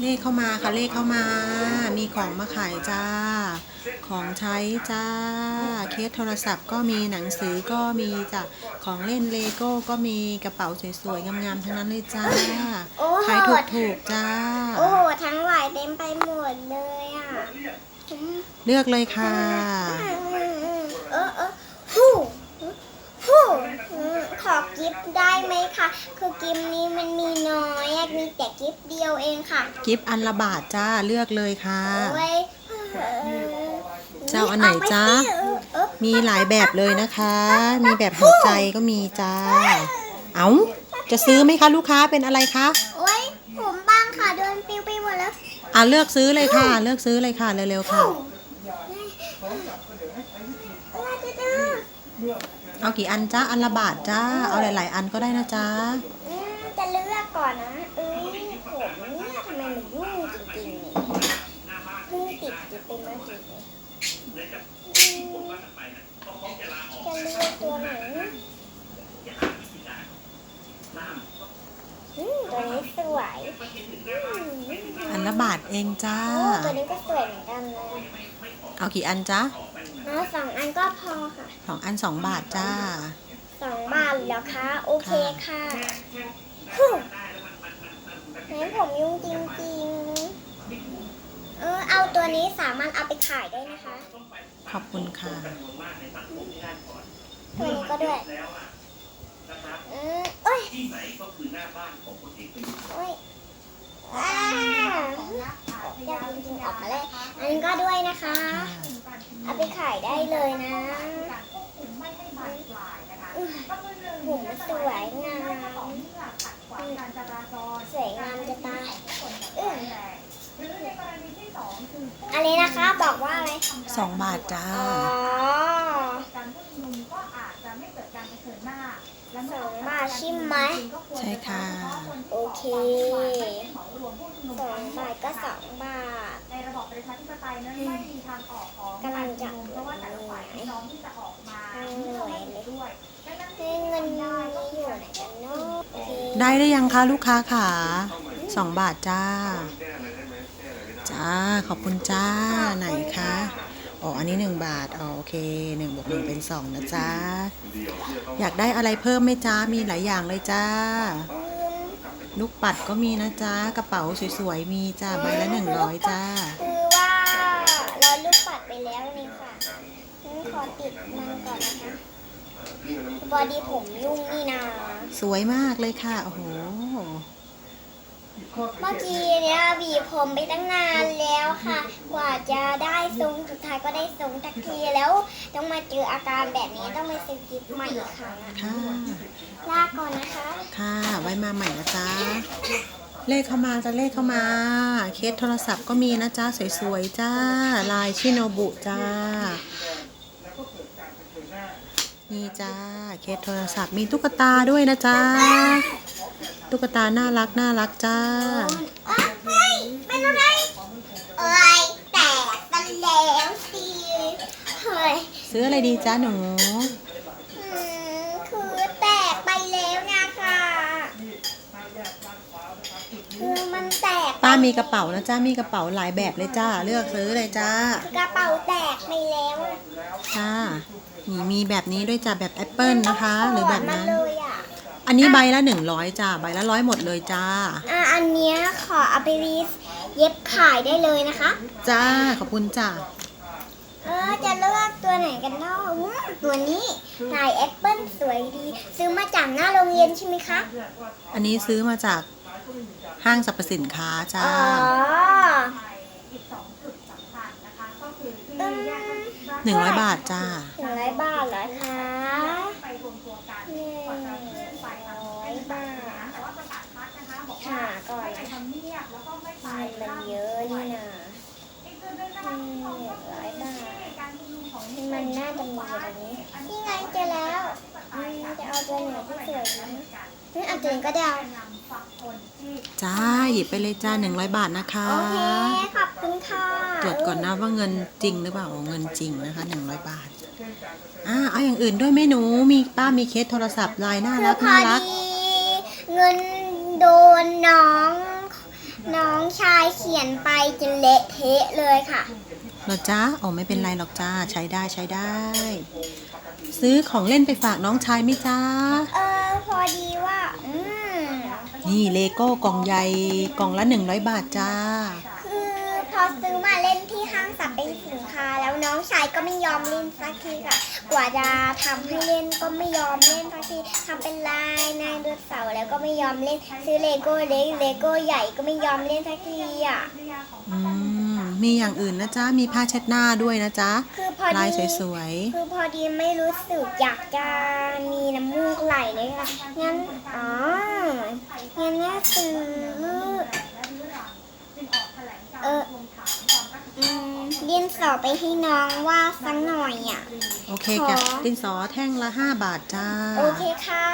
เลขเข้ามาค่ะเลขเข้ามา มีของมาขายจ้า ของใช้จ้า เคสโทรศัพท์ก็มีหนังสือก็มีจ้ะของเล่นเลโก้ก็มีกระเป๋าสวยๆงามๆทั้งนั้นเลยจ้าโอ้โหขายถูกๆจ้า โอ้โหทั้งหลายเต็มไปหมดเลยอะอืมเลือกเลยค่ะ เออเออฮู้ฮู้อืม ขอกิฟต์ได้ไหมคะ คือกิฟต์นี้มันมีน้อยอะมีแต่กิฟต์เดียวเองค่ะกิฟต์อันละบาทจ้าเลือกเลยค่ะโอ้ยเออจะเอาอันไหนจ๊ะเอาไปสิเออเออมีหลายแบบเลยนะคะ มีแบบหัวใจก็มีจ้า เอา จะซื้อไหมคะลูกค้าเป็นอะไรคะโอ้ยผมบ้างค่ะโดนปิวไปหมดแล้ว อะเลือกซื้อเลยค่ะ เลือกซื้อเลยค่ะเร็วๆค่ะอะไรจะดื้อ เอากี่อันจ้าอันละบาทจ้า เอาหลาย ๆ อันก็ได้นะจ้าอืมจะเลือกก่อนนะเอ้ยผมเนี่ยทำไมมันยุ่งจริงๆเนี่ยเพิ่งติดจะเป็นมากี่เนี่ยอืมจะเลือกตัวไหนอืมตัวนี้สวยอืมอันละบาทเองจ้าโอ้ตัวนี้ก็สวยเหมือนกันเลยเอากี่อันจ้า เอาสองอันก็พอค่ะ สองอันสองบาทจ้า สองบาทแล้วคะ โอเคค่ะฮู้ไหนผมยุ่งจริงๆ เออเอาตัวนี้สามารถเอาไปขายได้นะคะ ขอบคุณค่ะ ตัวนี้ก็ด้วยเออโอ้ยโอ้ยอ่าอยากจริงๆออกมาเลย อันนี้ก็ด้วยนะคะ เอาไปขายได้เลยนะผมสวยงามสวยงามจะตายเอออันนี้นะคะบอกว่าอะไรสองบาทจ้า มื่องบาทใช่ไหมใช่ค่ะ โอเคเหมารวมผู้ชุมนุมสองบาทก็สองบาทในระบอบประชาธิปไตยนั้นไม่มีทางออกของกำลังจะารชุมนุมเพราะว่าแต่ละฝ่ายมีน้องที่จะออกมาเหนื่อยเลยด้วยดังนั้นให้เงินนี้อยู่ไหนกันเนาะโอเคได้หรือยังคะลูกค้าขาสองบาทจ้า จ้าขอบคุณจ้าไหนคะ อ๋อ อันนี้หนึ่งบาท อ๋อ โอเคหนึ่งบวกหนึ่งเป็นสองนะจ้าอยากได้อะไรเพิ่มไหมจ้ามีหลายอย่างเลยจ้าอืมลูกปัดก็มีนะจ้ากระเป๋าสวยๆ มีจ้าใบละหนึ่งร้อยจ้า คือว่าเราลูกปัดไปแล้วนี่ค่ะงั้นขอติดมันก่อนนะคะบอดีผมยุ่งนี่นา สวยมากเลยค่ะ โอ้โห เมื่อกี้เนี่ยบีบผมไปตั้งนานแล้วค่ะ กว่าจะได้ทรงสุดท้ายก็ได้ทรงทักทีแล้ว ต้องมาเจออาการแบบนี้ต้องมาซื้อกิฟต์ใหม่อีกครั้งอะค่ะ ลาก่อนนะคะ ค่ะ ไว้มาใหม่นะจ๊ะ เลขเข้ามาจะเลขเข้ามา เคสโทรศัพท์ก็มีนะจ๊ะ สวยๆ จ้า ลายชิโนบุจ้า นี่จ้า เคสโทรศัพท์มีตุ๊กตาด้วยนะจ๊ะ ตุ๊กตาน่ารักน่ารักจ้าอ้าวเฮ้ยเป็นอะไรเอ้ยแตกกันแล้วสิเฮ้ยซื้ออะไรดีจ้าหนูอืมคือแตกไปแล้วนะคะคือมันแตกป้ามีกระเป๋านะจ้ามีกระเป๋าหลายแบบเลยจ้า เลือกซื้อเลยจ้า คือกระเป๋าแตกไปแล้วอะค่ะนี่มีแบบนี้ด้วยจ้าแบบแอปเปิลนะคะ หรือแบบมันั้นเลยอะ อันนี้ใบละหนึ่งร้อยจ้าใบละร้อยหมดเลยจ้า อะอันเนี้ยขอเอาไปรีสเย็บขายได้เลยนะคะ จ้าขอบคุณจ้าเออจะเลือกตัวไหนกันเนาะอู้ตัวนี้ลายแอปเปิ้ลสวยดี ซื้อมาจากหน้าโรงเรียนใช่ไหมคะอันนี้ซื้อมาจากห้างสรรพสินค้าจ้า อ๋ออีกสองจุดสำคัญนะคะก็คือที่อืมแยกหนึ่งร้อยบาทจ้าถึงร้อยบาทเหรอคะไปรวมตัวกันหนึ่ง บาทางทแต่ว่าประกาศพักนะคะบอกว่าหาก่อนไม่ไปนะทำเนียบแล้วก็ไม่ไปมันมันเยอะนี่นะอีกจุดหนึ่งนะคะคุณผู้ชมก็คือที่การชุมนุมของมันน่าจะมีอยู่ตรงนี้นี่ไงเจอแล้วจะเอาตัวไหนที่สวยนะนี่เอาตัวก็ได้เอาจ้าหยิบไปเลยจ้าหนึ่งร้อยบาทนะคะโอเคขอบคุณค่ะตรวจก่อนนะว่าเงินจริงหรือเปล่าเงินจริงนะคะหนึ่งร้อยบาทอ่าเอาอย่างอื่นด้วยไหมหนูมีป้ามีเคสโทรศัพท์ลายน่ารักน่ารัก เงินโดนน้อง น้องชายเขียนไปจนเละเทะเลยค่ะ เหรอจ้าอ๋อไม่เป็นไรหรอกจ้าใช้ได้ใช้ได้ ซื้อของเล่นไปฝากน้องชายไหมจ้า เออพอดีว่า อืมนี่เลโก้กล่องใหญ่กล่องละ 100 บาทจ้า คือพอซื้อมาเล่นที่ห้างสรรพสินค้า แล้วน้องชายก็ไม่ยอมเล่นสักทีค่ะ กว่าจะทำให้เล่นก็ไม่ยอมเล่นสักทีทำเป็นลายนายเดือดเสาร์แล้วก็ไม่ยอมเล่นซื้อเลโก้เล็กเลโก้ใหญ่ก็ไม่ยอมเล่นสักทีอะอืมมีอย่างอื่นนะจ๊ะ มีผ้าเช็ดหน้าด้วยนะจ๊ะคือพอลายดีสวยคือพอดีไม่รู้สึกอยากจะมีน้ำมูกไหลเลยค่ะ งั้น อ๋อ งั้นก็ซื้อ เออ อืมเรียนสอบไปให้น้องว่าสักหน่อยอะๆโอเคจ้ะขอ ดินสอแท่งละ5บาทจ้า โอเคค่ะ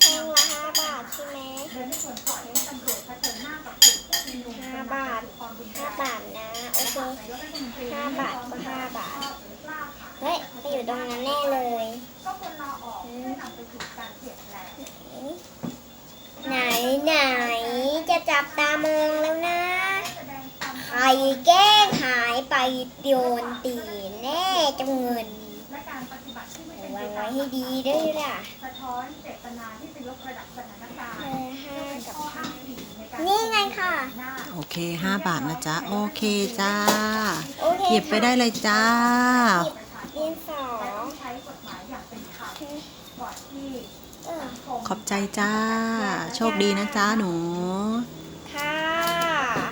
แท่งละห้าบาทใช่ไหมห้าบาทห้าบาทนะ โอเคห้าบาทก็ห้าบาท เฮ้ย ไปอยู่ตรงนั้นแน่เลยก็ควรรอออกเพื่อนำไปสู่การเปลี่ยนแปลงไหนไหนจะจับตามองแล้วนะ แกล้งหายไปโยนตีแน่เจังเงินและการปฏิบัติที่ไม่เป็นระไปวังตาไว้มให้ดีด้วยล่ะสะท้อนเจตนาที่จะยกระดับสถานการเอณ์อห้าเป็นกับข้อห้าอ้างอิงในการนี่ไงค่ะหน้าโอเค5บาทนะจ๊ะ โอเคจ้า โอเคหยิบไปได้เลยจ้าเรียนสอและงต้องใช้กฎหมายอย่างเป็นธรรมก่อนที่เออสังคมขอบใจจ้า โชคดีนะจ้าหนู ค่ะ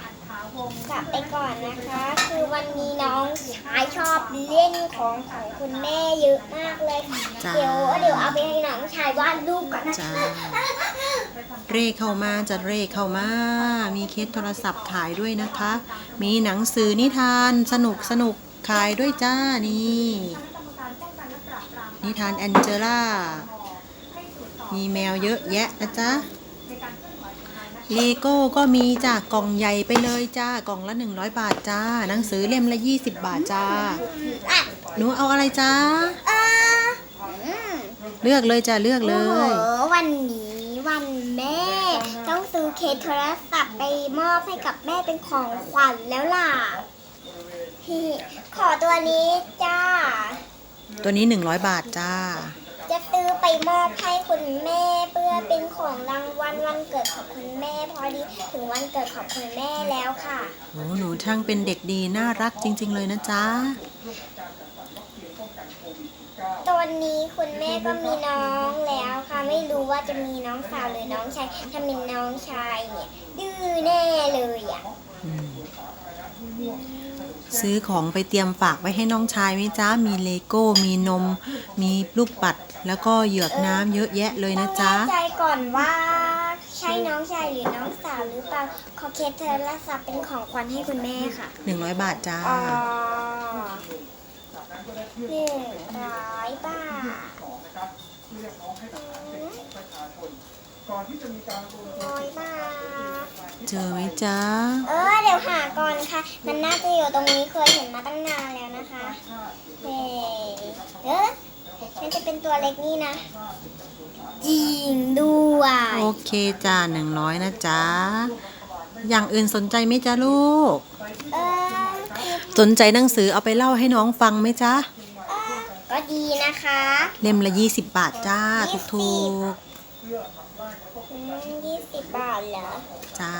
อันถาวง กลั บไปก่อนนะคะ คือวันนี้น้องชายชอบเล่นของของคุณแม่เยอะมากเลย จ้า เดี๋ยวเดี๋ยวเอาไปให้น้องชายวาดรูปก่อนนะจ้าเร่เข้ามาจะเร่เข้ามา มีเคสโทรศัพท์ขายด้วยนะคะ มีหนังสือนิทานสนุกสนุกขายด้วยจ้านี่กรรมการป้องกันและปราบปรามนิทานแอนเจล่าให้ตรวจสอบมีแมวเยอะแยะนะจ๊ะ เลโก้ก็มีจ้ากล่องใหญ่ไปเลยจ้ากล่องละ100 บาทจ้า หนังสือเล่มละ 20 บาทจ้าอะหนูเอาอะไรจ้า เอออืมเลือกเลยจ้าเลือกเลโอ้โหย วันนี้วันแม่ ต้องซื้อเคสโทรศัพท์ไปมอบให้กับแม่เป็นของขวัญแล้วล่ะพี่ขอตัวนี้จ้า ตัวนี้ 100 บาทจ้าจะซื้อ ไปมอบให้คุณแม่เพื่อเป็นของรางวัลวันเกิดของคุณแม่ พอดีถึงวันเกิดของคุณแม่แล้วค่ะโอ้หนูช่างเป็นเด็กดีน่ารักจริง ๆ เลยนะจ๊ะตอนนี้คุณแม่ก็มีน้องแล้วค่ะ ไม่รู้ว่าจะมีน้องสาวหรือน้องชายถ้าเป็นน้องชายเนี่ยดื้อแน่เลยอะอืมซื้อของไปเตรียมฝากไว้ให้น้องชายไหมจ้ามีเลโก้ มีนม มีลูกปัด แล้วก็เหยือกน้ำเยอะแยะเลยนะจ๊ะ ต้องแน่ใจก่อนว่าใช่น้องชายหรือน้องสาวหรือเปล่า ขอเคสโทรศัพท์เป็นของขวัญให้คุณแม่ค่ะ100 บาทจ้า อ๋อหนึ่งร้อยบาทร้อยบาท เจอไหมจ๊ะ เออเดี๋ยวหาก่อนค่ะ มันน่าจะอยู่ตรงนี้เคยเห็นมาตั้งนานแล้วนะคะเฮ้ยเออ มันจะเป็นตัวเล็กนี่นะ จริงด้วย โอเคจ้า100นะจ๊ะ อย่างอื่นสนใจไหมจ๊ะลูก เออคือสนใจหนังสือเอาไปเล่าให้น้องฟังไหมจ๊ะ เออก็ดีนะคะเล่มละ20บาทจ้าถูกถูกยี่สิบบาทเหรอ ๆจ้า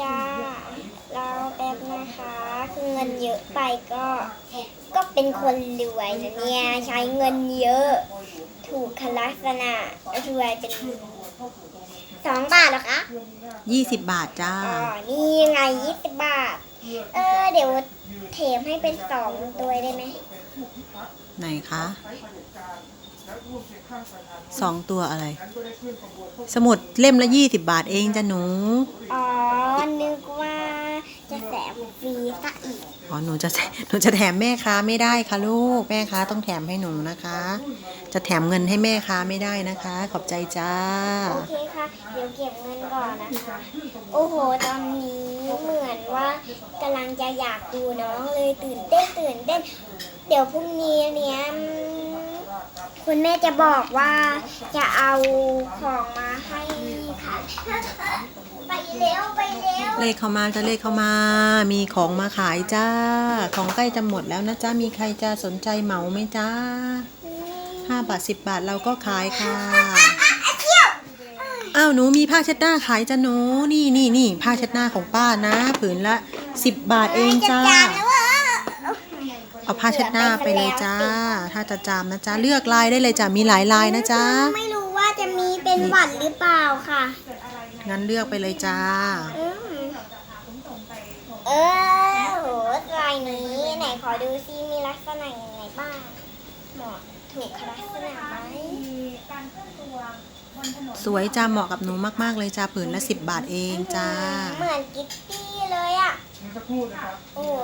จ้าเรา แป๊บนะคะ คือเงินเยอะไปก็ ก็เป็นคนรวยนะเนี่ยใช้เงินเยอะ ถูกคลักษณะรวยเป็นสองบาทเหรอคะ20บาทจ้า อ๋อนี่ไงยี่สิบบาท เออ เดี๋ยวเทมให้เป็นสองตัวได้ไหมไหนคะ สองตัวอะไร สมุดเล่มละ20บาทเองจ้ะหนู อ๋อ นึกว่าจะแสบฟรีซะอีก อ๋อ หนูจะหนูจะแถมแม่ค้าไม่ได้ค่ะลูก แม่ค้าต้องแถมให้หนูนะคะ จะแถมเงินให้แม่ค้าไม่ได้นะคะ ขอบใจจ้า โอเคค่ะ เดี๋ยวเก็บเงินก่อนนะคะ โอ้โห ตอนนี้เหมือนว่ากำลังจะอยากดูน้องเลยตื่นเต้นตื่นเต้น เดี๋ยวพรุ่งนี้เนี้ยอืม คุณแม่จะบอกว่าจะเอาของมาให้ค่ะ ไปเร็วไปเร็วเลขเข้ามาจะเลขเข้ามา มีของมาขายจ้า ของใกล้จะหมดแล้วนะจ๊ะมีใครจะสนใจเหมาไหมจ้าห้าบาทสิบบาทเราก็ขายค่ะอ้าวหนูมีผ้าเช็ดหน้าขายจ้ะหนูนี่นี่นี่ผ้าเช็ดหน้าของป้านะ ผืนละสิบบาทเองจ้า จะจานแล้วอะ เอาผ้าเช็ดหน้าไปเลยจ้า ถ้าจะจามนะจ๊ะเลือกลายได้เลยจ้ะมีหลายลายนะจ๊ะไม่รู้ว่าจะมีเป็นหวัดหรือเปล่าค่ะ งั้นเลือกไปเลยจ้าอืมเออโหลายนี้ไหนขอดูซิมีลักษณะยังไงบ้าง เหมาะถูกลักษณะไหม มีการเคลื่อนตัวบนถนนสวยจ้าเหมาะกับหนูมาก ๆ เลยจ้าผืนละสิบบาทเองจ้า เหมือนกิ๊ตตี้เลยอะเมื่อสักครู่นะครับโอ้โห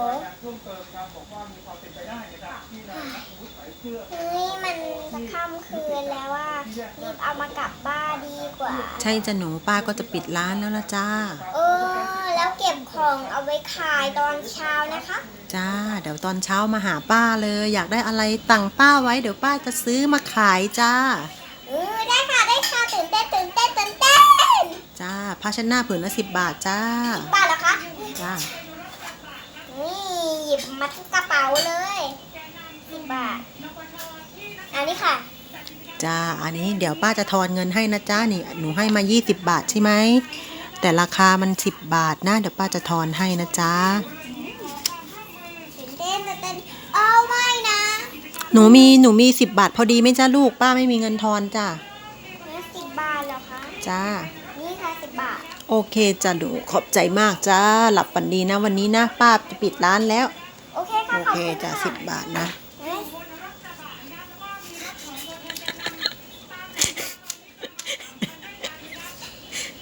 เพิ่มเติมครับบอกว่ามีความเป็นไปได้นะครับที่นายนัทวุฒิใส่เสื้อเฮ้ยมันจะค่ำคืนแล้วว่ารีบเอามากลับบ้านดีกว่า ใช่จ้ะหนูป้าก็จะปิดร้านแล้วละจ้า เออ แล้วเก็บของเอาไว้ขายตอนเช้านะคะ จ้า เดี๋ยวตอนเช้ามาหาป้าเลย อยากได้อะไรสั่งป้าไว้เดี๋ยวป้าจะซื้อมาขายจ้า เออ ได้ค่ะได้ค่ะตื่น เต้นตื่นเต้นตื่นเต้นจ้าผ้าเช็ดหน้าผืนละสิบบาทจ้าบ้านเหรอคะ จ้านี่หยิบมาที่กระเป๋าเลยสิบบาท อันนี้ค่ะ จ้าอันนี้เดี๋ยวป้าจะทอนเงินให้นะจ้านี่หนูให้มา20บาทใช่ไหมแต่ราคามัน10บาทนะเดี๋ยวป้าจะทอนให้นะจ้าตื่นเต้นตื่นเต้นเอาไม่นะ หนูมีหนูมี10บาทพอดีไหมจ้าลูกป้าไม่มีเงินทอนจ้า นี่สิบบาทเหรอคะ จ้า นี่ค่ะสิบบาท โอเคจ้าหนูขอบใจมากจ้า หลับฝันดีนะวันนี้นะป้าจะปิดร้านแล้ว โอเคค่ะโอขอบเคคุณจ้าค่ะสิบบาทนะ เฮ้ย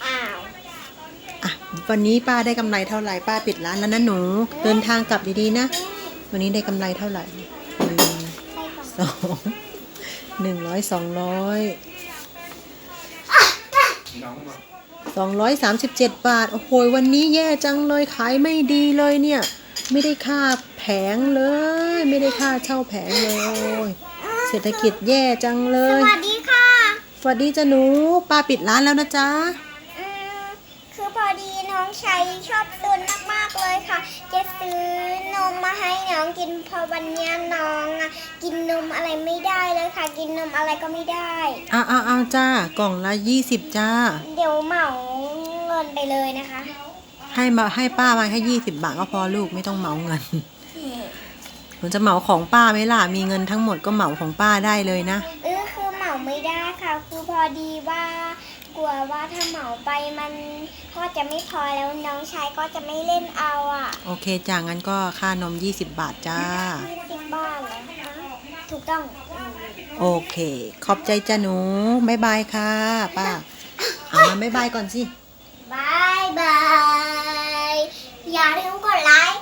อ้าว อะวันนี้ป้าได้กำไรเท่าไหร่ป้าปิดร้านแล้วนะหนู เดินทางกลับดีๆนะ วันนี้ได้กำไรเท่าไหร่หนึ่งใช่ค่ะสองหนึ่งร้อยสองร้อย น้องมาสองร้อยสามสิบเจ็ดบาท โอ้โห วันนี้แย่จังเลยขายไม่ดีเลยเนี่ย ไม่ได้ค่าแผงเลย ไม่ได้ค่าเช่าแผงเลยโอ้ยเศรษฐกิจแย่จังเลสยวัสดีค่ะ สวัสดีจ้ะหนูป้าปิดร้านแล้วนะจ๊ะอืมคือพอดีน้องชัยชอบตุนมากๆเลยค่ะ จะซื้อน มมาให้น้องกินพอวันเนี้ยน้องอะกินนมอะไรไม่ได้เลยค่ะ กินนมอะไรก็ไม่ได้ อ้าวอ้าวอ้าวจ้ากล่องละยี่สิบจ้า เดี๋ยวเหมาเงินไปเลยนะคะ ให้มาให้ป้ามาแค่ยี่สิบบาทก็พอลูกไม่ต้องเหมาเงินหนูจะเหมาของป้าไหมล่ะมีเงินทั้งหมดก็เหมาของป้าได้เลยนะ เออคือเหมาไม่ได้ค่ะ คือพอดีว่า กลัวว่าถ้าเหมาไปมันก็จะไม่พอแล้วน้องชายก็จะไม่เล่นเอาอะ โอเคจ้างั้นก็ค่านม 20 บาทจ้า ติดบ้านแล้วนะถูกต้องอืมโอเค ขอบใจจ้าหนูบายบายค่ะป้าเอามาบายบายก่อนสิ บายบาย อย่าลืมกดไลค์กดแช